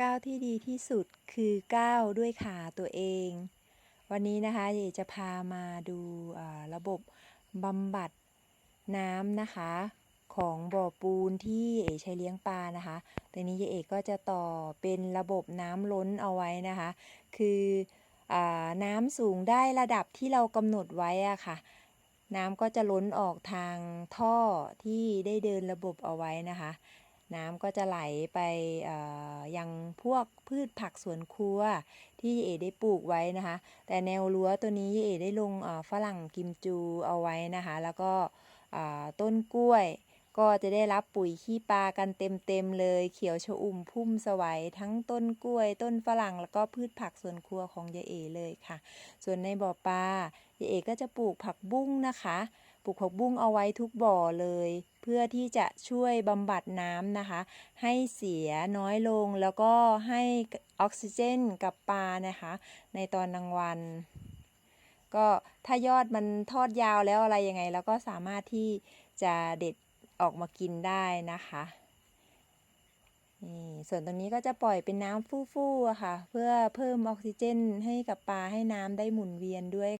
ก้าวที่ดีที่สุดคือก้าวด้วยขาตัวเอง วันนี้นะคะเยจะพามาดูระบบบำบัดน้ำนะคะ ของบ่อปูนที่เอใช้เลี้ยงปลานะคะตอนนี้เยเอกก็จะต่อเป็นระบบน้ำล้นเอาไว้นะคะ คืออน้ำสูงได้ระดับที่เรากำหนดไว้อะค่ะ น้ำก็จะล้นออกทางท่อที่ได้เดินระบบเอาไว้นะคะ น้ำก็จะไหลไปยังพวกพืชผักสวนครัวที่เอได้ปลูกไว้นะคะ แต่แนวรั้วตัวนี้เอได้ลงฝรั่งกิมจูเอาไว้นะคะ แล้วก็ต้นกล้วย ก็จะได้รับปุ๋ยขี้ปลากันเต็มๆเลย เขียวชอุ่มพุ่มสวัยทั้งต้นกล้วย ต้นฝรั่งแล้วก็พืชผักสวนครัวของยายเอเลยค่ะ ส่วนในบ่อปลายายเอก็จะปลูกผักบุ้งนะคะ ปลูกผักบุ้งเอาไว้ทุกบ่อเลย เพื่อที่จะช่วยบำบัดน้ำนะคะ ให้เสียน้อยลงแล้วก็ให้ออกซิเจนกับปลานะคะ ในตอนกลางวัน ก็ถ้ายอดมันทอดยาวแล้วอะไรยังไงเราก็สามารถที่จะเด็ดออกมากินได้นะคะนี่ส่วนตรงนี้ก็จะปล่อยเป็นน้ำฟู่ๆค่ะ เพื่อเพิ่มออกซิเจนให้กับปลาให้น้ำได้หมุนเวียนด้วย